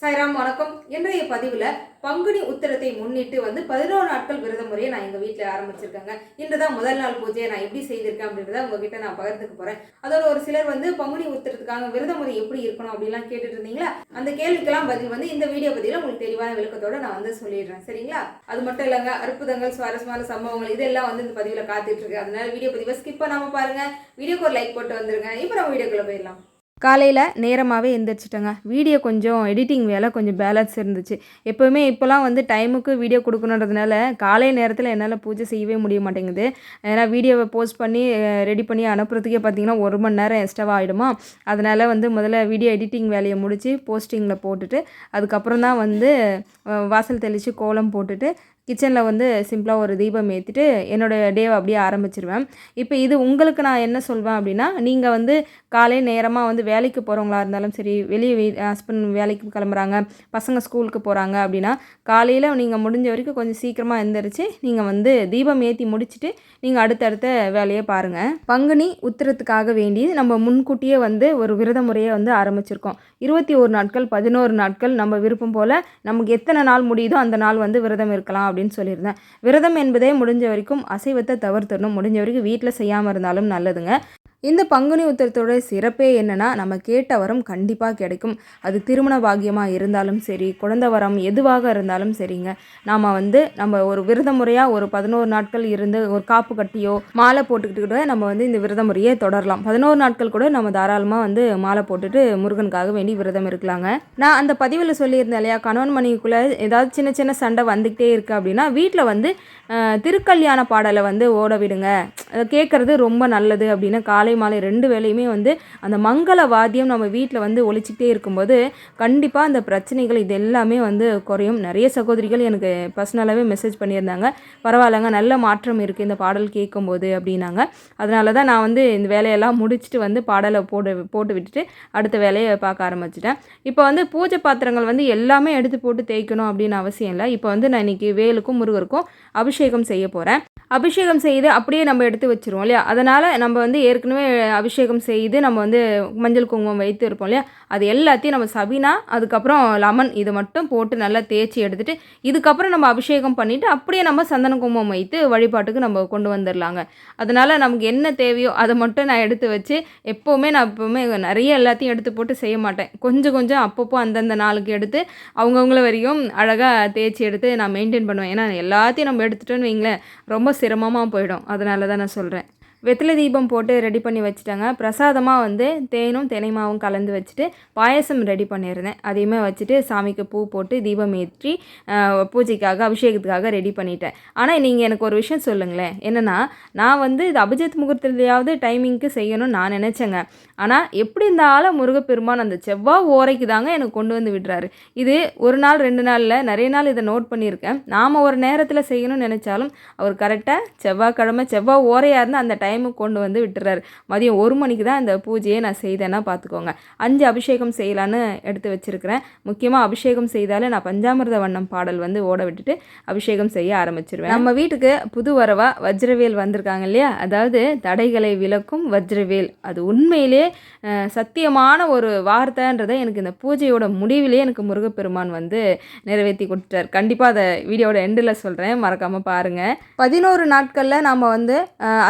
சாய்ராம் வணக்கம். இன்றைய பதிவில் பங்குனி உத்திரத்தை முன்னிட்டு வந்து பதினோரு நாட்கள் விரத முறையை நான் எங்கள் வீட்டில் ஆரம்பிச்சிருக்கேங்க. இன்று தான் முதல் நாள் பூஜையை நான் எப்படி செய்திருக்கேன் அப்படின்றத உங்ககிட்ட நான் பகிர்ந்துக்க போகிறேன் அதோட ஒரு சிலர் வந்து பங்குனி உத்திரத்துக்காக விரத முறை எப்படி இருக்கணும் அப்படிலாம் கேட்டுட்டு இருந்தீங்களா? அந்த கேள்விக்கெல்லாம் பதில் வந்து இந்த வீடியோ பதிவில் உங்களுக்கு தெளிவான விளக்கத்தோட நான் வந்து சொல்லிடுறேன். சரிங்களா? அது மட்டும் இல்லைங்க அற்புதங்கள் சுவாரஸ்யமான சம்பவங்கள் இதெல்லாம் வந்து இந்த பதிவில் காத்துட்டு இருக்கு. அதனால வீடியோ பதிவை ஸ்கிப் பண்ணாமல் பாருங்க. வீடியோக்கு ஒரு லைக் போட்டு வந்துருங்க. இப்போ நம்ம வீடியோக்குள்ளே போயிடலாம். காலையில் நேரமாகவே எந்திரிச்சிட்டேங்க. வீடியோ கொஞ்சம் எடிட்டிங் வேலை கொஞ்சம் பேலன்ஸ் இருந்துச்சு. எப்போவுமே இப்போலாம் வந்து டைமுக்கு வீடியோ கொடுக்கணுன்றதுனால காலை நேரத்தில் என்னால் பூஜை செய்யவே முடிய மாட்டேங்குது. ஏன்னா வீடியோவை போஸ்ட் பண்ணி ரெடி பண்ணி அனுப்புறதுக்கே பார்த்திங்கன்னா ஒரு மணி நேரம் எக்ஸ்ட்ராவாக ஆகிடுமா அதனால் வந்து முதல்ல வீடியோ எடிட்டிங் வேலையை முடித்து போஸ்டிங்கில் போட்டுட்டு அதுக்கப்புறம் தான் வந்து வாசல் தெளித்து கோலம் போட்டுட்டு கிச்சனில் வந்து சிம்பிளாக ஒரு தீபம் ஏற்றிட்டு என்னோடய டேவை அப்படியே ஆரம்பிச்சிருவேன். இப்போ இது உங்களுக்கு நான் என்ன சொல்வேன் அப்படின்னா நீங்கள் வந்து காலை நேரமாக வந்து வேலைக்கு போகிறவங்களா இருந்தாலும் சரி வெளியே ஹஸ்பண்ட் வேலைக்கு கிளம்புறாங்க பசங்க ஸ்கூலுக்கு போகிறாங்க அப்படின்னா காலையில் நீங்கள் முடிஞ்ச வரைக்கும் கொஞ்சம் சீக்கிரமாக எந்திரிச்சு நீங்கள் வந்து தீபம் ஏற்றி முடிச்சுட்டு நீங்கள் அடுத்தடுத்த வேலையை பாருங்கள் பங்குனி உத்திரத்துக்காக வேண்டி நம்ம முன்கூட்டியே வந்து ஒரு விரத முறையை வந்து ஆரம்பிச்சிருக்கோம். இருபத்தி ஒரு நாட்கள் பதினோரு நாட்கள் நம்ம விருப்பம் போல் நமக்கு எத்தனை நாள் முடியுதோ அந்த நாள் வந்து விரதம் இருக்கலாம் அப்படின்னு சொல்லியிருந்தேன். விரதம் என்பதே முடிஞ்ச வரைக்கும் அசைவத்தை தவிர்த்துடணும். முடிஞ்ச வரைக்கும் வீட்டில் செய்யாமல் இருந்தாலும் நல்லதுங்க. இந்த பங்குனி உத்திரத்தோட சிறப்பே என்னன்னா நம்ம கேட்ட வரம் கண்டிப்பாக கிடைக்கும். அது திருமண பாக்கியமாக இருந்தாலும் சரி குழந்த வரம் எதுவாக இருந்தாலும் சரிங்க. நாம் வந்து நம்ம ஒரு விரத முறையாக ஒரு பதினோரு நாட்கள் இருந்து ஒரு காப்பு கட்டியோ மாலை போட்டுக்கிட்டு கூட நம்ம வந்து இந்த விரத முறையே தொடரலாம். பதினோரு நாட்கள் கூட நம்ம தாராளமாக வந்து மாலை போட்டுட்டு முருகனுக்காக வேண்டி விரதம் இருக்கலாங்க. நான் அந்த பதிவில் சொல்லியிருந்தேன் இல்லையா கணவன் மனைவிக்குள்ளே ஏதாவது சின்ன சின்ன சண்டை வந்துக்கிட்டே இருக்குது அப்படின்னா வீட்டில் வந்து திருக்கல்யாண பாடலை வந்து ஓட விடுங்க. அதை கேட்குறது ரொம்ப நல்லது அப்படின்னு காலை மாலை ரெண்டு வேலையுமே வந்து அந்த மங்கள வாத்தியம் நம்ம வீட்டில் வந்து ஒழிச்சிக்கிட்டே இருக்கும்போது கண்டிப்பாக அந்த பிரச்சனைகள் இது எல்லாமே வந்து குறையும். நிறைய சகோதரிகள் எனக்கு பர்சனலாகவே மெசேஜ் பண்ணியிருந்தாங்க. பரவாயில்லங்க நல்ல மாற்றம் இருக்குது இந்த பாடல் கேட்கும்போது அப்படின்னாங்க. அதனால தான் நான் வந்து இந்த வேலையெல்லாம் முடிச்சுட்டு வந்து பாடலை போட்டு போட்டு விட்டுட்டு அடுத்த வேலையை பார்க்க ஆரம்பிச்சிட்டேன். இப்போ வந்து பூஜை பாத்திரங்கள் வந்து எல்லாமே எடுத்து போட்டு தேய்க்கணும் அப்படின்னு அவசியம் இல்லை. இப்போ வந்து நான் இன்னைக்கு வேலுக்கும் முருகருக்கும் அபிஷேகம் செய்ய போகிறேன் அபிஷேகம் செய்து அப்படியே நம்ம எடுத்து வச்சுருவோம் இல்லையா? அதனால் நம்ம வந்து ஏற்கனவே அபிஷேகம் செய்து நம்ம வந்து மஞ்சள் குங்குமம் வைத்து இருப்போம் இல்லையா? அது எல்லாத்தையும் நம்ம சபினா அதுக்கப்புறம் லெமன் இதை மட்டும் போட்டு நல்லா தேய்ச்சி எடுத்துகிட்டு இதுக்கப்புறம் நம்ம அபிஷேகம் பண்ணிவிட்டு அப்படியே நம்ம சந்தன குங்குமம் வைத்து வழிபாட்டுக்கு நம்ம கொண்டு வந்துடலாங்க அதனால் நமக்கு என்ன தேவையோ அதை மட்டும் நான் எடுத்து வச்சு எப்போவுமே நான் எப்போவுமே நிறைய எல்லாத்தையும் எடுத்து போட்டு செய்ய மாட்டேன். கொஞ்சம் கொஞ்சம் அப்பப்போ அந்தந்த நாளுக்கு எடுத்து அவங்கவுங்கள வரையும் அழகாக தேய்ச்சி எடுத்து நான் மெயின்டைன் பண்ணுவேன். ஏன்னா எல்லாத்தையும் நம்ம எடுத்துட்டோன்னு வைங்களேன் ரொம்ப சிரமமாக போயிடும். அதனால தான் நான் சொல்கிறேன் வெத்தலை தீபம் போட்டு ரெடி பண்ணி வச்சுட்டாங்க. பிரசாதமாக வந்து தேனும் தினைமாவும் கலந்து வச்சுட்டு பாயசம் ரெடி பண்ணியிருந்தேன். அதையுமே வச்சுட்டு சாமிக்கு பூ போட்டு தீபம் ஏற்றி பூஜைக்காக அபிஷேகத்துக்காக ரெடி பண்ணிட்டேன். ஆனால் நீங்கள் எனக்கு ஒரு விஷயம் சொல்லுங்களேன். என்னென்னா நான் வந்து இது அபிஜித் முகூர்த்தத்துலையாவது டைமிங்க்கு செய்யணும்னு நான் நினச்சேங்க. ஆனால் எப்படி இருந்தாலும் முருகப்பெருமான் அந்த செவ்வாய் ஓரைக்கு தாங்க எனக்கு கொண்டு வந்து விடுறாரு. இது ஒரு நாள் ரெண்டு நாளில் நிறைய நாள் இதை நோட் பண்ணியிருக்கேன். நாம் ஒரு நேரத்தில் செய்யணும்னு நினச்சாலும் அவர் கரெக்டாக செவ்வாய்க்கிழமை செவ்வாய் ஓரையாக இருந்து அந்த டைம் டைமுக்கு கொண்டு வந்து விட்டுறாரு. மதியம் ஒரு மணிக்கு தான் இந்த பூஜையை நான் செய்தேன்னா பார்த்துக்கோங்க. அஞ்சு அபிஷேகம் செய்யலான்னு எடுத்து வச்சுருக்கிறேன். முக்கியமாக அபிஷேகம் செய்தாலே நான் பஞ்சாமிரத வண்ணம் பாடல் வந்து ஓட விட்டுட்டு அபிஷேகம் செய்ய ஆரம்பிச்சிருவேன். நம்ம வீட்டுக்கு புது வரவா வஜ்ரவேல் வந்திருக்காங்க இல்லையா? அதாவது தடைகளை விளக்கும் வஜ்ரவேல். அது உண்மையிலே சத்தியமான ஒரு வார்த்தைன்றதை எனக்கு இந்த பூஜையோட முடிவிலே எனக்கு முருகப்பெருமான் வந்து நிறைவேற்றி கொடுத்துட்டார். கண்டிப்பாக அதை வீடியோட எண்டில் சொல்கிறேன் மறக்காமல் பாருங்கள் பதினோரு நாட்களில் நாம் வந்து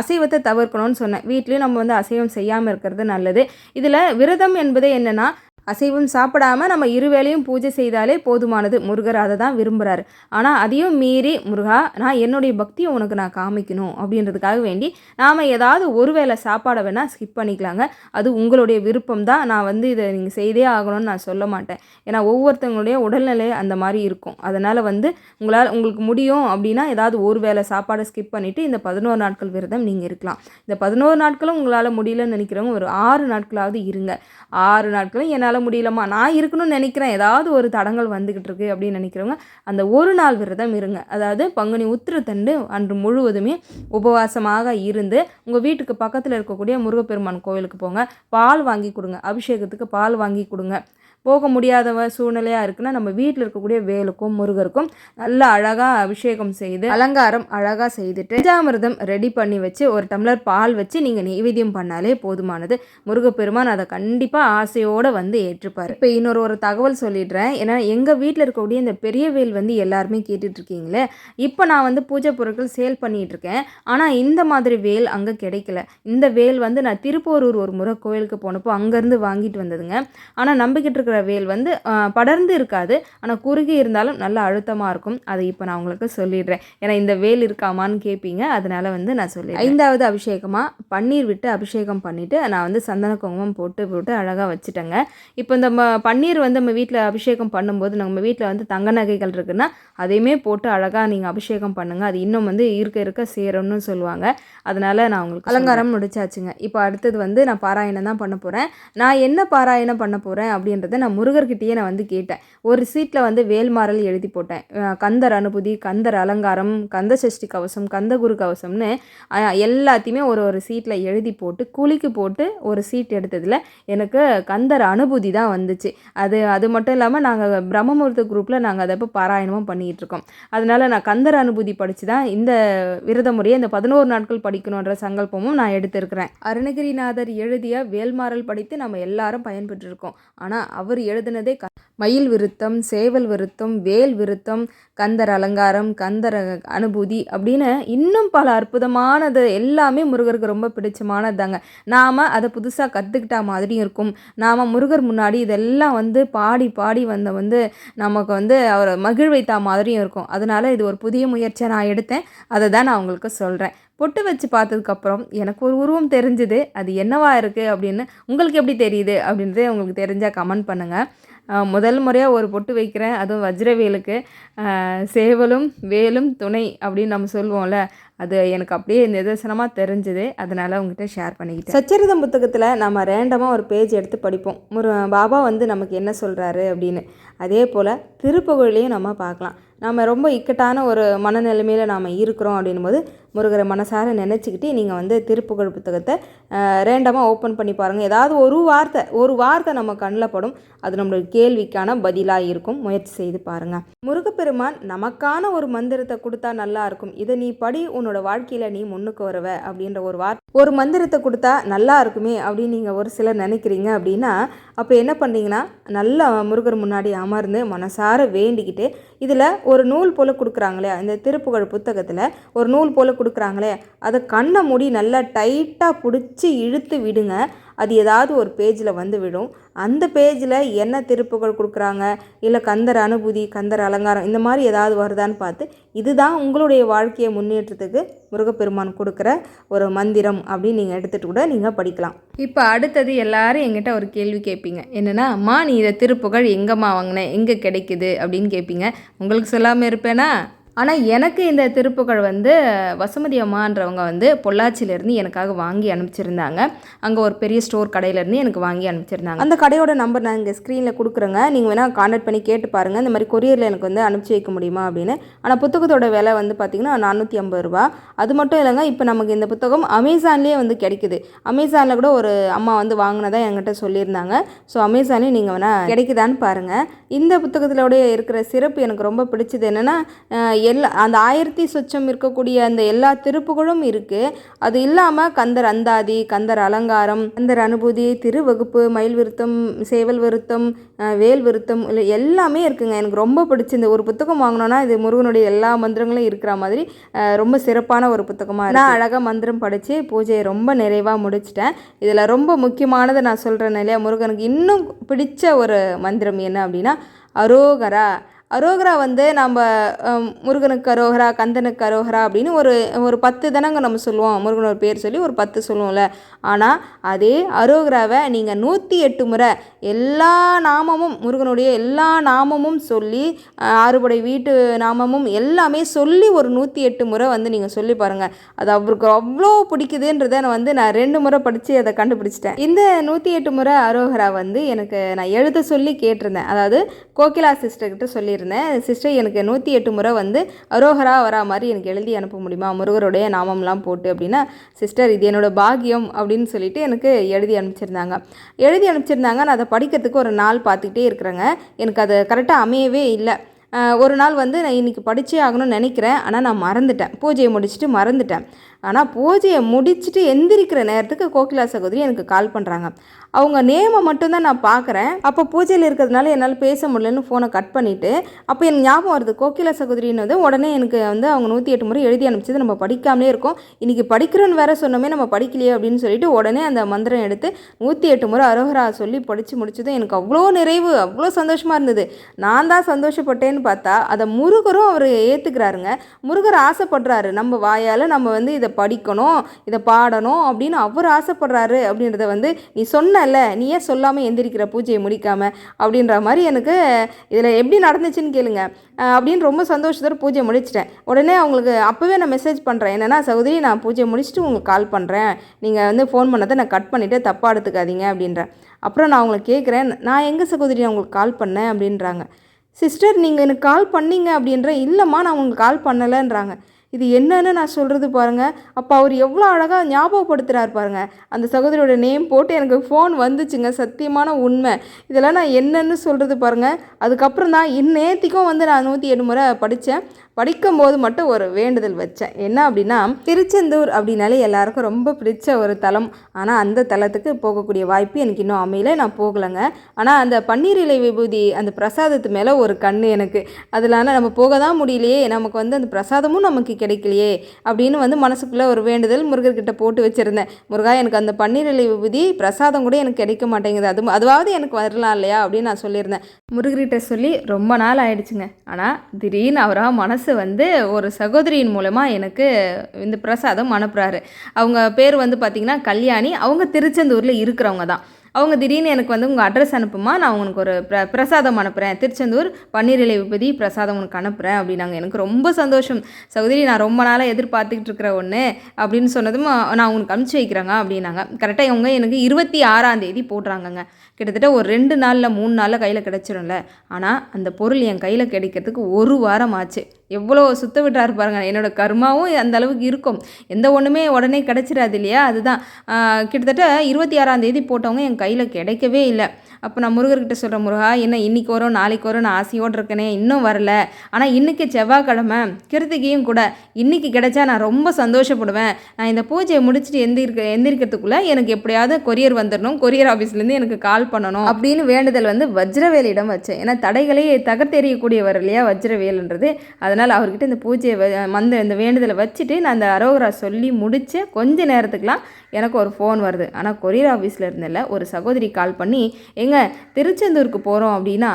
அசைவத்தை தவிர்க்கணும்னு சொன்னேன். வீட்லேயும் நம்ம வந்து அசைவம் செய்யாமல் இருக்கிறது நல்லது. இதில் விரதம் என்பது என்னென்னா அசைவம் சாப்பிடாம நம்ம இருவேளையும் பூஜை செய்தாலே போதுமானது. முருகர் அதை தான் விரும்புகிறாரு ஆனால் அதையும் மீறி முருகா நான் என்னுடைய பக்தியை உனக்கு நான் காமிக்கணும் அப்படின்றதுக்காக வேண்டி நாம் ஏதாவது ஒரு வேளை சாப்பாடை வேணால் ஸ்கிப் பண்ணிக்கலாங்க. அது உங்களுடைய விருப்பம் தான். நான் வந்து இதை நீங்கள் செய்தே ஆகணும்னு நான் சொல்ல மாட்டேன். ஏன்னா ஒவ்வொருத்தவங்களுடைய உடல்நிலை அந்த மாதிரி இருக்கும். அதனால் வந்து உங்களால் உங்களுக்கு முடியும் அப்படின்னா ஏதாவது ஒரு வேளை சாப்பாடை ஸ்கிப் பண்ணிவிட்டு இந்த பதினோரு நாட்கள் விரதம் நீங்கள் இருக்கலாம். இந்த பதினோரு நாட்களும் உங்களால் முடியலன்னு நினைக்கிறவங்க ஒரு ஆறு நாட்களாவது இருங்க. ஆறு நாட்களும் என்னால் முடியலம்மா. நான் இருக்கணும்னு நினைக்கிறேன். ஏதாவது ஒரு தடங்கள் வந்துக்கிட்டு இருக்கு அப்படின்னு நினைக்கிறவங்க அந்த ஒரு நாள் விரதம் இருங்க. அதாவது பங்குனி உத்திரத்தண்டு அன்று முழுவதுமே உபவாசமாக இருந்து உங்கள் வீட்டுக்கு பக்கத்தில் இருக்கக்கூடிய முருகப்பெருமான் கோவிலுக்கு போங்க. பால் வாங்கி கொடுங்க. அபிஷேகத்துக்கு பால் வாங்கி கொடுங்க. போக முடியாத சூழ்நிலையாக இருக்குன்னா நம்ம வீட்டில் இருக்கக்கூடிய வேலுக்கும் முருகருக்கும் நல்லா அழகாக அபிஷேகம் செய்து அலங்காரம் அழகாக செய்துட்டு பஞ்சாமிரதம் ரெடி பண்ணி வச்சு ஒரு டம்ளர் பால் வச்சு நீங்கள் நெய்வேத்தியம் பண்ணாலே போதுமானது. முருகப்பெருமான் அதை கண்டிப்பாக ஆசையோடு வந்து ஏற்றுப்பார். இப்போ இன்னொரு ஒரு தகவல் சொல்லிடுறேன். ஏன்னா எங்கள் வீட்டில் இருக்கக்கூடிய இந்த பெரிய வேல் வந்து எல்லாருமே கேட்டுட்டு இருக்கீங்களே இப்போ நான் வந்து பூஜை பொருட்கள் சேல் பண்ணிட்டு இருக்கேன் ஆனால் இந்த மாதிரி வேல் அங்கே கிடைக்கல. இந்த வேல் வந்து நான் திருப்போரூர் ஒரு முறை கோயிலுக்கு போனப்போ அங்கேருந்து வாங்கிட்டு வந்ததுங்க. ஆனால் நம்பிக்கிட்டு இருக்கிற வேல் வந்து படர்ந்து இருக்காது. ஆனால் குறுகி இருந்தாலும் நல்ல அழுத்தமாக இருக்கும். அதை இப்போ நான் உங்களுக்கு சொல்லிடுறேன். ஏன்னா இந்த வேல் இருக்காமான்னு கேட்பீங்க அதனால வந்து நான் சொல்லிடுறேன். ஐந்தாவது அபிஷேகமாக பன்னீர் விட்டு அபிஷேகம் பண்ணிவிட்டு நான் வந்து சந்தன குங்குமம் போட்டு போட்டு அழகாக வச்சுட்டேங்க. இப்போ இந்த ம பன்னீர் வந்து நம்ம வீட்டில் அபிஷேகம் பண்ணும்போது நம்ம வீட்டில் வந்து தங்க நகைகள் இருக்குன்னா அதையுமே போட்டு அழகாக நீங்கள் அபிஷேகம் பண்ணுங்கள் அது இன்னும் வந்து இருக்க இருக்க சேரும்னு சொல்லுவாங்க. அதனால் நான் உங்களுக்கு அலங்காரம் முடிச்சாச்சுங்க. இப்போ அடுத்தது வந்து நான் பாராயணம் தான் பண்ண போகிறேன் நான் என்ன பாராயணம் பண்ண போகிறேன் அப்படின்றத நான் முருகர்கிட்டயே நான் வந்து கேட்டேன். ஒரு சீட்டில் வந்து வேல்மாறல் எழுதி போட்டேன். கந்தர் அனுபூதி கந்தர் அலங்காரம் கந்த சஷ்டி கவசம் கந்தகுரு கவசம்னு எல்லாத்தையுமே ஒரு ஒரு சீட்டில் எழுதி போட்டு குழிக்கு போட்டு ஒரு சீட் எடுத்ததில் எனக்கு கந்தர் அனுபூதி தான் வந்துச்சு. அது அது மட்டும் இல்லாமல் நாங்கள் பிரம்மமுகூர்த்த குரூப்பில் நாங்கள் அதை இப்போ பாராயணமும் பண்ணிகிட்ருக்கோம் இருக்கோம். அதனால நான் கந்தர் அனுபூதி படித்து தான் இந்த விரத முறையை இந்த பதினோரு நாட்கள் படிக்கணுன்ற சங்கல்பமும் நான் எடுத்திருக்கிறேன். அருணகிரிநாதர் எழுதிய வேல்மாறல் படித்து நம்ம எல்லாரும் பயன்பெற்றிருக்கோம். ஆனால் அவர் எழுதினதே க மயில் விருத்தம் சேவல் விருத்தம் வேல் விருத்தம் கந்தர் அலங்காரம் கந்தர் அனுபூதி அப்படின்னு இன்னும் பல அற்புதமானது எல்லாமே முருகருக்கு ரொம்ப பிடிச்சமானதாங்க நாம் அதை புதுசாக கற்றுக்கிட்டா மாதிரியும் இருக்கும். நாம் முருகர் முன்னாடி இதெல்லாம் வந்து பாடி பாடி வந்த வந்து நமக்கு வந்து அவரை மகிழ்வைத்தா மாதிரியும் இருக்கும். அதனால இது ஒரு புதிய முயற்சியை நான் எடுத்தேன். அதை தான் நான் உங்களுக்கு சொல்கிறேன் பொட்டு வச்சு பார்த்ததுக்கப்புறம் எனக்கு ஒரு உருவம் தெரிஞ்சுது. அது என்னவா இருக்குது அப்படின்னு உங்களுக்கு எப்படி தெரியுது அப்படின்றதே உங்களுக்கு தெரிஞ்சால் கமெண்ட் பண்ணுங்கள் முதல் முறையாக ஒரு பொட்டு வைக்கிறேன். அதுவும் வஜ்ரவேலுக்கு. சேவலும் வேலும் துணை அப்படின்னு நம்ம சொல்லுவோம்ல அது எனக்கு அப்படியே நிதர்சனமாக தெரிஞ்சுது. அதனால் உங்ககிட்ட ஷேர் பண்ணிக்கிட்டேன். சச்சரிதம் புத்தகத்தில் நம்ம ரேண்டமாக ஒரு பேஜ் எடுத்து படிப்போம். ஒரு பாபா வந்து நமக்கு என்ன சொல்கிறாரு அப்படின்னு. அதே போல் திருப்புகழையும் நம்ம பார்க்கலாம். நம்ம ரொம்ப இக்கட்டான ஒரு மனநிலைமையில் நாம் இருக்கிறோம் அப்படின்னும் போது முருகரை மனசார நினச்சிக்கிட்டு நீங்கள் வந்து திருப்புகழ் புத்தகத்தை ரேண்டமாக ஓப்பன் பண்ணி பாருங்கள் ஏதாவது ஒரு வார்த்தை ஒரு வார்த்தை நம்ம கண்ணில் படும் அது நம்மளுடைய கேள்விக்கான பதிலாக இருக்கும். முயற்சி செய்து பாருங்கள் முருகப்பெருமான் நமக்கான ஒரு மந்திரத்தை கொடுத்தா நல்லா இருக்கும். இதை நீ படி உன்னோட வாழ்க்கையில் நீ முன்னுக்கு வருவ. அப்படின்ற ஒரு வார்த்தை ஒரு மந்திரத்தை கொடுத்தா நல்லா இருக்குமே அப்படின்னு நீங்கள் ஒரு சிலர் நினைக்கிறீங்க அப்படின்னா அப்போ என்ன பண்ணுறீங்கன்னா நல்லா முருகர் முன்னாடி அமர்ந்து மனசார வேண்டிக்கிட்டு இதில் ஒரு நூல் போல் கொடுக்குறாங்களே இந்த திருப்புகழ் புத்தகத்தில் ஒரு நூல் போல் கொடுக்குறாங்களே அதை கண்ணை மூடி நல்லா டைட்டாக பிடிச்சி இழுத்து விடுங்க அது ஏதாவது ஒரு பேஜில் வந்து விடும் அந்த பேஜில் என்ன திருப்புகள் கொடுக்குறாங்க? இல்லை கந்தர் அனுபூதி கந்தர் அலங்காரம் இந்த மாதிரி ஏதாவது வருதான்னு பார்த்து இதுதான் உங்களுடைய வாழ்க்கையை முன்னேற்றத்துக்கு முருகப்பெருமான் கொடுக்குற ஒரு மந்திரம் அப்படின்னு நீங்கள் எடுத்துகிட்டு கூட நீங்கள் படிக்கலாம். இப்போ அடுத்தது எல்லாரும் எங்கிட்ட ஒரு கேள்வி கேட்பீங்க. என்னென்னா அம்மா நீ இதை திருப்புகழ் எங்கம்மா வாங்கினேன் எங்கே கிடைக்குது? அப்படின்னு கேட்பீங்க. உங்களுக்கு சொல்லாமல் இருப்பேனா? ஆனால் எனக்கு இந்த திருப்புகழ் வந்து வசுமதி அம்மான்றவங்க வந்து பொள்ளாச்சியிலேருந்து எனக்காக வாங்கி அனுப்பிச்சிருந்தாங்க. அங்கே ஒரு பெரிய ஸ்டோர் கடையிலேருந்து எனக்கு வாங்கி அனுப்பிச்சிருந்தாங்க. அந்த கடையோட நம்பர் நான் இங்கே ஸ்க்ரீனில் கொடுக்குறேங்க. நீங்கள் வேணால் கான்டாக்ட் பண்ணி கேட்டு பாருங்கள் இந்த மாதிரி கொரியரில் எனக்கு வந்து அனுப்பிச்சி வைக்க முடியுமா அப்படின்னு. ஆனால் புத்தகத்தோட விலை வந்து பார்த்திங்கன்னா நானூற்றி ஐம்பது ரூபா. அது மட்டும் இல்லைங்க இப்போ நமக்கு இந்த புத்தகம் அமேசான்லேயே வந்து கிடைக்குது. அமேசானில் கூட ஒரு அம்மா வந்து வாங்கினதாக என்கிட்ட சொல்லியிருந்தாங்க. ஸோ அமேசான்லேயும் நீங்கள் வேணால் கிடைக்குதான்னு பாருங்கள் இந்த புத்தகத்திலோடைய இருக்கிற சிறப்பு எனக்கு ரொம்ப பிடிச்சது என்னென்னா எல்லா அந்த ஆயிரத்தி சொச்சம் இருக்கக்கூடிய அந்த எல்லா திருப்புகளும் இருக்குது அது இல்லாமல் கந்தர் அந்தாதி கந்தர் அலங்காரம் கந்தர் அனுபூதி திருவகுப்பு மயில் விருத்தம் சேவல் விருத்தம் வேல் விருத்தம் இல்லை எல்லாமே இருக்குங்க. எனக்கு ரொம்ப பிடிச்சி இந்த ஒரு புத்தகம் வாங்கினோன்னா இது முருகனுடைய எல்லா மந்திரங்களும் இருக்கிற மாதிரி ரொம்ப சிறப்பான ஒரு புத்தகமாக நான் அழகாக மந்திரம் படித்து பூஜையை ரொம்ப நிறைவாக முடிச்சிட்டேன். இதில் ரொம்ப முக்கியமானதை நான் சொல்கிறேன் இல்லையா முருகனுக்கு. இன்னும் பிடிச்ச ஒரு மந்திரம் என்ன அப்படின்னா அரோகரா. அரோகரா வந்து நம்ம முருகனுக்கு அரோகரா கந்தனுக்கு அரோகரா அப்படின்னு ஒரு ஒரு பத்து தினங்க நம்ம சொல்லுவோம். முருகனோட பேர் சொல்லி ஒரு பத்து சொல்லுவோம்ல. ஆனால் அதே அரோகராவை நீங்கள் நூற்றி எட்டு முறை எல்லா நாமமும் முருகனுடைய எல்லா நாமமும் சொல்லி ஆறுபடை வீட்டு நாமமும் எல்லாமே சொல்லி ஒரு நூற்றி எட்டு முறை வந்து நீங்கள் சொல்லி பாருங்கள் அது அவருக்கு அவ்வளோ பிடிக்குதுன்றத நான் வந்து நான் ரெண்டு முறை படித்து அதை கண்டுபிடிச்சிட்டேன். இந்த நூற்றி எட்டு முறை அரோகரா வந்து எனக்கு நான் எழுத சொல்லி கேட்டிருந்தேன். அதாவது கோகிலா சிஸ்டர்கிட்ட சொல்லி சொல்லியிருந்தேன். சிஸ்டர் எனக்கு நூற்றி எட்டு முறை வந்து அரோகரா வரா மாதிரி எனக்கு எழுதி அனுப்ப முடியுமா? முருகருடைய நாமம்லாம் போட்டு அப்படின்னா சிஸ்டர் இது என்னோடய பாக்கியம் அப்படின்னு சொல்லிட்டு எனக்கு எழுதி அனுப்பிச்சிருந்தாங்க. எழுதி அனுப்பிச்சிருந்தாங்க. நான் அதை படிக்கிறதுக்கு ஒரு நாள் பார்த்துக்கிட்டே இருக்கிறேங்க. எனக்கு அது கரெக்டாக அமையவே இல்லை. ஒரு நாள் வந்து நான் இன்றைக்கி படித்தே ஆகணும்னு நினைக்கிறேன். ஆனால் நான் மறந்துட்டேன். பூஜையை முடிச்சுட்டு மறந்துட்டேன். ஆனால் பூஜையை முடிச்சுட்டு எந்திரிக்கிற நேரத்துக்கு கோகிலா சகோதரி எனக்கு கால் பண்ணுறாங்க அவங்க நேமை மட்டும்தான் நான் பார்க்குறேன் அப்போ பூஜையில் இருக்கிறதுனால என்னால் பேச முடியலன்னு ஃபோனை கட் பண்ணிவிட்டு அப்போ எனக்கு ஞாபகம் வருது கோகிலா சகோதரின்னு வந்து உடனே எனக்கு வந்து அவங்க நூற்றி எட்டு முறை எழுதி அனுப்பிச்சது நம்ம படிக்காமலே இருக்கோம். இன்றைக்கி படிக்கிறோன்னு வேற சொன்னோமே நம்ம படிக்கலையே அப்படின்னு சொல்லிட்டு உடனே அந்த மந்திரம் எடுத்து நூற்றி எட்டு முறை அரோகரா சொல்லி படித்து முடிச்சதும் எனக்கு அவ்வளோ நிறைவு அவ்வளோ சந்தோஷமாக இருந்தது. நான் தான் சந்தோஷப்பட்டேன்னு பார்த்தா அதை முருகரும் அவர் ஏற்றுக்கிறாருங்க முருகர் ஆசைப்படுறாரு நம்ம வாயால் நம்ம வந்து இதை படிக்கணும் இதை பாடணும் அப்படின்னு அவர் ஆசைப்படுறாரு அப்படின்றத வந்து நீ சொன்னல நீ ஏன் சொல்லாமல் எந்திரிக்கிற பூஜையை முடிக்காமல் அப்படின்ற மாதிரி எனக்கு இதில் எப்படி நடந்துச்சுன்னு கேளுங்க. அப்படின்னு ரொம்ப சந்தோஷத்தோட பூஜை முடிச்சிட்டேன். உடனே அவங்களுக்கு அப்போவே நான் மெசேஜ் பண்ணுறேன் என்னென்னா சகோதரி நான் பூஜை முடிச்சுட்டு உங்களுக்கு கால் பண்ணுறேன் நீங்கள் வந்து ஃபோன் பண்ணதை நான் கட் பண்ணிவிட்டு தப்பாக எடுத்துக்காதீங்க அப்படின்றேன் அப்புறம் நான் அவங்களை கேட்குறேன் நான் எங்கே சகோதரி நான் உங்களுக்கு கால் பண்ணேன்? அப்படின்றாங்க. சிஸ்டர் நீங்கள் எனக்கு கால் பண்ணீங்க அப்படின்ற இல்லைம்மா நான் உங்களுக்கு கால் பண்ணலைன்றாங்க. இது என்னன்னு நான் சொல்கிறது பாருங்கள் அப்போ அவர் எவ்வளோ அழகாக ஞாபகப்படுத்துகிறார் பாருங்கள் அந்த சகோதரியோட நேம் போட்டு எனக்கு ஃபோன் வந்துச்சுங்க. சத்தியமான உண்மை. இதெல்லாம் நான் என்னன்னு சொல்கிறது பாருங்கள் அதுக்கப்புறம் தான் இந்நேத்திக்கும் வந்து நான் நூற்றி ஏழு முறை படித்தேன் படிக்கும்போது மட்டும் ஒரு வேண்டுதல் வச்சேன். என்ன அப்படின்னா திருச்செந்தூர் அப்படின்னாலே எல்லாருக்கும் ரொம்ப பிடிச்ச ஒரு தலம். ஆனால் அந்த தலத்துக்கு போகக்கூடிய வாய்ப்பு எனக்கு இன்னும் அமையல. நான் போகலைங்க. ஆனால் அந்த பன்னீர் இலை விபூதி அந்த பிரசாதத்து மேலே ஒரு கண் எனக்கு. அதனால நம்ம போக தான் முடியலையே. நமக்கு வந்து அந்த பிரசாதமும் நமக்கு கிடைக்கலையே அப்படின்னு வந்து மனசுக்குள்ளே ஒரு வேண்டுதல் முருகர்கிட்ட போட்டு வச்சுருந்தேன். முருகா எனக்கு அந்த பன்னீர் இலை விபூதி பிரசாதம் கூட எனக்கு கிடைக்க மாட்டேங்குது. அது அதுவாவது எனக்கு வரலாம் இல்லையா அப்படின்னு நான் சொல்லியிருந்தேன். முருகர்கிட்ட சொல்லி ரொம்ப நாள் ஆயிடுச்சுங்க. ஆனால் திடீர்னு அவராக மனசு வந்து ஒரு சகோதரியின் மூலமாக எனக்கு இந்த பிரசாதம் அனுப்புகிறாரு அவங்க பேர் வந்து பார்த்திங்கன்னா கல்யாணி. அவங்க திருச்செந்தூரில் இருக்கிறவங்க தான். அவங்க திடீர்னு எனக்கு வந்து உங்கள் அட்ரஸ் அனுப்புமா? நான் உனக்கு ஒரு பிர பிரசாதம் அனுப்புகிறேன் திருச்செந்தூர் பன்னீர் இலை விபதி பிரசாதம் உனக்கு அனுப்புகிறேன் அப்படின்னாங்க. எனக்கு ரொம்ப சந்தோஷம். சகோதரி நான் ரொம்ப நாளாக எதிர்பார்த்துக்கிட்டு இருக்கிற ஒன்று அப்படின்னு சொன்னதும் நான் உங்களுக்கு அனுப்பிச்சி வைக்கிறேங்க அப்படின்னாங்க. கரெக்டாக இவங்க எனக்கு இருபத்தி ஆறாம் தேதி போடுறாங்கங்க கிட்டத்தட்ட ஒரு ரெண்டு நாளில் மூணு நாளில் கையில் கிடச்சிரும்ல. ஆனால் அந்த பொருள் என் கையில் கிடைக்கிறதுக்கு ஒரு வாரம் ஆச்சு. எவ்வளோ சுத்த விட்டார் பாருங்க. என்னோடய கர்மாவும் அந்த அளவுக்கு இருக்கும். எந்த ஒன்றுமே உடனே கிடச்சிடாது இல்லையா? அதுதான். கிட்டத்தட்ட இருபத்தி ஆறாம் தேதி போட்டவங்க என் கையில் கிடைக்கவே இல்லை. அப்போ நான் முருகர்கிட்ட சொல்கிறேன் முருகா என்ன இன்னைக்கு வரும் நாளைக்கு வரும் நான் ஆசையோடு இருக்கேனே இன்னும் வரல. ஆனால் இன்னைக்கு செவ்வாய்க்கிழமை கிருத்திகையும் கூட இன்னைக்கு கிடைச்சா நான் ரொம்ப சந்தோஷப்படுவேன். நான் இந்த பூஜையை முடிச்சுட்டு எந்திரிக்க எந்திரிக்கிறதுக்குள்ளே எனக்கு எப்படியாவது கொரியர் வந்துடணும் கொரியர் ஆஃபீஸ்லேருந்து எனக்கு கால் பண்ணணும் அப்படின்னு வேண்டுதல் வந்து வஜ்ரவேலியிடம் வச்சேன். ஏன்னா தடைகளை தகர்த்தெறியக்கூடியவர் இல்லையா வஜ்ரவேலுன்றது. அதனால் அவர்கிட்ட இந்த பூஜையை வ- மந்த இந்த வேண்டுதலை வச்சுட்டு நான் அந்த அரோகரா சொல்லி முடித்து கொஞ்ச நேரத்துக்குலாம் எனக்கு ஒரு ஃபோன் வருது. ஆனால் கொரியர் ஆஃபீஸில் இருந்தில்ல ஒரு சகோதரி கால் பண்ணி எங்க திருச்செந்தூருக்கு போகிறோம் அப்படின்னா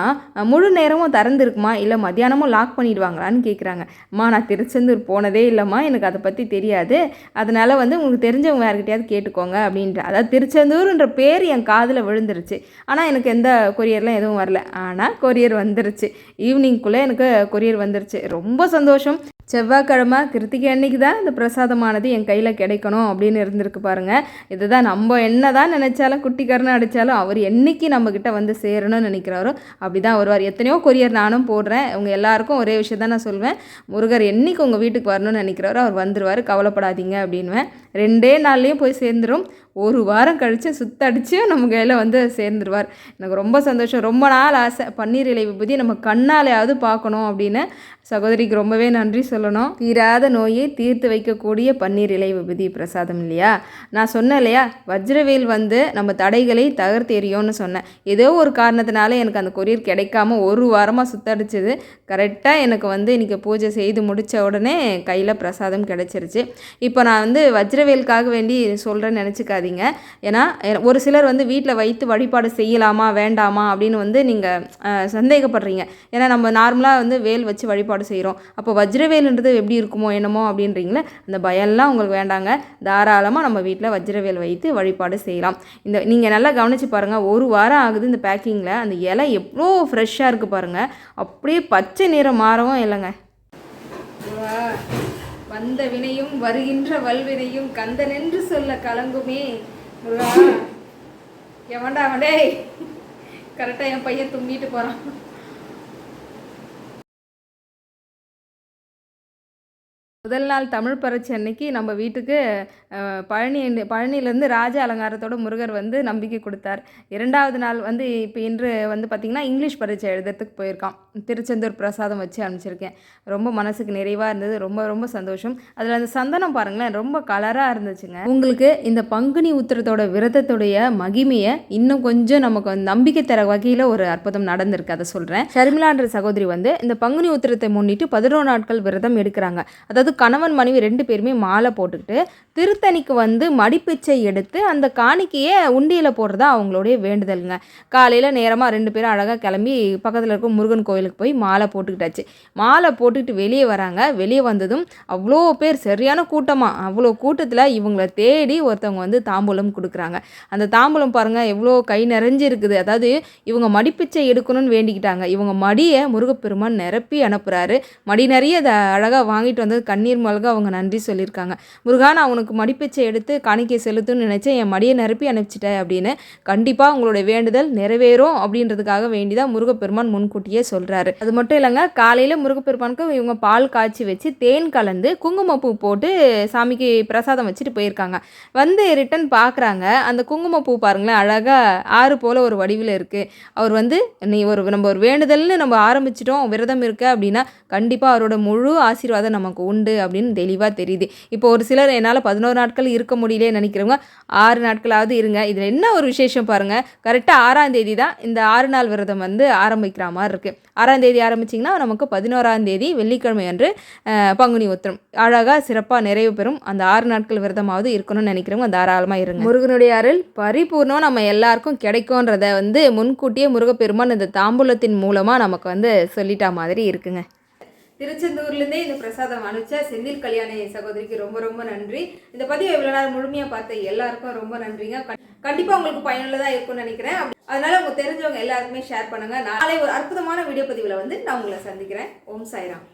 முழு நேரமும் திறந்துருக்குமா? இல்லை மத்தியானமும் லாக் பண்ணிடுவாங்களான்னு கேட்குறாங்க அம்மா நான் திருச்செந்தூர் போனதே இல்லைம்மா எனக்கு அதை பற்றி தெரியாது. அதனால் வந்து உங்களுக்கு தெரிஞ்சவங்க யார்கிட்டயாவது கேட்டுக்கோங்க அப்படின்ற. அதாவது திருச்செந்தூர்ன்ற பேர் என் காதில் விழுந்துருச்சு. ஆனால் எனக்கு எந்த கொரியர்லாம் எதுவும் வரல. ஆனால் கொரியர் வந்துருச்சு. ஈவினிங்குள்ளே எனக்கு கொரியர் வந்துருச்சு. ரொம்ப சந்தோஷம். செவ்வாய்க்கிழமை கிருத்திகை அன்னைக்கு தான் இந்த பிரசாதமானது என் கையில் கிடைக்கணும் அப்படின்னு இருந்திருக்கு பாருங்க. இதுதான் நம்ம என்ன தான் நினச்சாலும் குட்டிக்காரனை அடித்தாலும் அவர் என்னைக்கு நம்மக்கிட்ட வந்து சேரணும்னு நினைக்கிறாரோ அப்படி தான் வருவார். எத்தனையோ கொரியர் நானும் போடுறேன். உங்கள் எல்லாருக்கும் ஒரே விஷயம் தான் நான் சொல்வேன். முருகர் என்றைக்கு உங்கள் வீட்டுக்கு வரணும்னு நினைக்கிறாரோ அவர் வந்துடுவார் கவலைப்படாதீங்க அப்படின்வேன் ரெண்டே நாள்லேயும் போய் சேர்ந்துரும். ஒரு வாரம் கழித்து சுத்தடிச்சு நம்ம கையில் வந்து சேர்ந்துருவார். எனக்கு ரொம்ப சந்தோஷம். ரொம்ப நாள் ஆசை. பன்னீர் இலை விபூதி நம்ம கண்ணாலையாவது பார்க்கணும் அப்படின்னு. சகோதரிக்கு ரொம்பவே நன்றி சொல்லணும். தீராத நோயை தீர்த்து வைக்கக்கூடிய பன்னீர் இலை விபதி பிரசாதம் இல்லையா? நான் சொன்னேன் இல்லையா? வஜ்ரவேல் வந்து நம்ம தடைகளை தகர்த்து எறியோன்னு சொன்னேன். ஏதோ ஒரு காரணத்தினால எனக்கு அந்த கொரியர் கிடைக்காம ஒரு வாரமாக சுத்தடிச்சது. கரெக்டாக எனக்கு வந்து இன்றைக்கி பூஜை செய்து முடித்த உடனே கையில் பிரசாதம் கிடச்சிருச்சு. இப்போ நான் வந்து வஜ்ரவேலுக்காக வேண்டி சொல்கிறேன்னு நினச்சிக்காதீங்க. ஏன்னா ஒரு சிலர் வந்து வீட்டில் வைத்து வழிபாடு செய்யலாமா வேண்டாமா அப்படின்னு வந்து நீங்கள் சந்தேகப்படுறீங்க. ஏன்னா நம்ம நார்மலாக வந்து வேல் வச்சு வழிபாடு செய்கிறோம். அப்போ வஜ்ரவேலுன்றது எப்படி இருக்குமோ என்னமோ அப்படின்றீங்களே அந்த பயம்லாம் உங்களுக்கு வேண்டாங்க. தாராளமாக நம்ம வீட்டில் வஜ்ரவேல் வைத்து வழிபாடு செய்யலாம். இந்த நீங்கள் நல்லா கவனித்து பாருங்கள் ஒரு வாரம் ஆகுது இந்த பேக்கிங்கில் அந்த இலை எவ்வளோ ஃப்ரெஷ்ஷாக இருக்குது பாருங்கள் அப்படியே பச்சை நிறம் மாறவும் இல்லைங்க. வந்த வினையும் வருகின்ற வல்வினையும் கந்தனென்று சொல்ல கலங்குமே. எவன்டா அவன்? டேய் கரெக்டாக என் பையன் தும்பிட்டு போகிறான் முதல் நாள் தமிழ் பரீட்சை அன்னைக்கு நம்ம வீட்டுக்கு பழனி பழனியிலேருந்து ராஜ அலங்காரத்தோட முருகர் வந்து நம்பிக்கை கொடுத்தார். இரண்டாவது நாள் வந்து இப்போ இன்று வந்து பார்த்திங்கன்னா இங்கிலீஷ் பரீட்சை எழுதுறதுக்கு போயிருக்கான் திருச்செந்தூர் பிரசாதம் வச்சு அனுப்பிச்சிருக்கேன். ரொம்ப மனசுக்கு நிறைவாக இருந்தது. ரொம்ப ரொம்ப சந்தோஷம். அதில் அந்த சந்தனம் பாருங்களேன் ரொம்ப கலராக இருந்துச்சுங்க. உங்களுக்கு இந்த பங்குனி உத்திரத்தோட விரதத்துடைய மகிமையை இன்னும் கொஞ்சம் நமக்கு வந்து நம்பிக்கை தர வகையில் ஒரு அற்புதம் நடந்திருக்கு. அதை சொல்கிறேன் ஷர்மிளான்ற சகோதரி வந்து இந்த பங்குனி உத்திரத்தை முன்னிட்டு பதினோரு நாட்கள் விரதம் எடுக்கிறாங்க. அதாவது கணவன் மனைவி ரெண்டு பேருமே மாலை போட்டுக்கிட்டு திருத்தணிக்கு வந்து மடிப்பிச்சை எடுத்து அந்த காணிக்கையை உண்டியில் போடுறதா அவங்களுடைய வேண்டுதலுங்க. காலையில் நேரமாக ரெண்டு பேரும் அழகாக கிளம்பி பக்கத்தில் இருக்க முருகன் கோயிலுக்கு போய் மாலை போட்டுக்கிட்டாச்சு. மாலை போட்டுக்கிட்டு வெளியே வராங்க. வெளியே வந்ததும் அவ்வளோ பேர் சரியான கூட்டமாக அவ்வளோ கூட்டத்தில் இவங்களை தேடி ஒருத்தவங்க வந்து தாம்பூலம் கொடுக்குறாங்க. அந்த தாம்பூலம் பாருங்கள் எவ்வளோ கை நிறைஞ்சு இருக்குது அதாவது இவங்க மடிப்பிச்சை எடுக்கணும்னு வேண்டிக்கிட்டாங்க. இவங்க மடியை முருகப்பெருமான் நிரப்பி அனுப்புகிறாரு மடி நிறைய அதை அழகாக வாங்கிட்டு வந்தது கண்ணீர் மல்க அவங்க நன்றி சொல்லியிருக்காங்க. முருகா நான் உனக்கு மடிப்பிச்சை எடுத்து காணிக்கை செலுத்துன்னு நினச்சேன். என் மடியை நிரப்பி அனுப்பிச்சிட்டேன் அப்படின்னு கண்டிப்பாக உங்களுடைய வேண்டுதல் நிறைவேறும் அப்படின்றதுக்காக வேண்டி தான் முருகப்பெருமான் முன்கூட்டியே சொல்கிறாரு அது மட்டும் இல்லைங்க காலையில் முருகப்பெருமானுக்கு இவங்க பால் காய்ச்சி வச்சு தேன் கலந்து குங்குமப்பூ போட்டு சாமிக்கு பிரசாதம் வச்சுட்டு போயிருக்காங்க. வந்து ரிட்டன் பார்க்குறாங்க அந்த குங்குமப்பூ பாருங்களேன் அழகாக ஆறு போல் ஒரு வடிவில் இருக்குது அவர் வந்து நீ ஒரு நம்ம ஒரு வேண்டுதல்னு நம்ம ஆரம்பிச்சிட்டோம் விரதம் இருக்க அப்படின்னா கண்டிப்பாக அவரோட முழு ஆசீர்வாதம் நமக்கு உண்டு. அப்படின்னு தெளிவாக தெரியுது. இப்போ ஒரு சிலர் என்னால் பதினோரு நாட்கள் இருக்க முடியலே நினைக்கிறவங்க ஆறு நாட்களாவது இருங்க. இதில் என்ன ஒரு விசேஷம் பாருங்கள் கரெக்டாக ஆறாம் தேதி தான் இந்த ஆறு நாள் விரதம் வந்து ஆரம்பிக்கிற மாதிரி இருக்குது ஆறாம் தேதி ஆரம்பிச்சிங்கன்னா நமக்கு பதினோராம் தேதி வெள்ளிக்கிழமை அன்று பங்குனி உத்திரம். அழகாக சிறப்பாக நிறைவு பெறும் அந்த ஆறு நாட்கள் விரதமாவது இருக்கணும்னு நினைக்கிறவங்க தாராளமாக இருங்க. முருகனுடைய அருள் பரிபூர்ணம் நம்ம எல்லாருக்கும் கிடைக்கும்ன்றத வந்து முன்கூட்டியே முருகப்பெருமான் இந்த தாம்பூலத்தின் மூலமாக நமக்கு வந்து சொல்லிட்டா மாதிரி இருக்குங்க. திருச்செந்தூர்லேருந்தே இந்த பிரசாதம் அனுப்பிச்ச செந்தில் கல்யாண சகோதரிக்கு ரொம்ப ரொம்ப நன்றி. இந்த பதிவை இவ்வளோ நேரம் முழுமையாக பார்த்த எல்லாருக்கும் ரொம்ப நன்றிங்க. கண்டிப்பாக உங்களுக்கு பயனுள்ளதாக இருக்கும்னு நினைக்கிறேன். அதனால உங்களுக்கு தெரிஞ்சவங்க எல்லாருக்குமே ஷேர் பண்ணுங்க. நாளை ஒரு அற்புதமான வீடியோ பதிவில் வந்து நான் உங்களை சந்திக்கிறேன். ஓம் சாய்ராம்.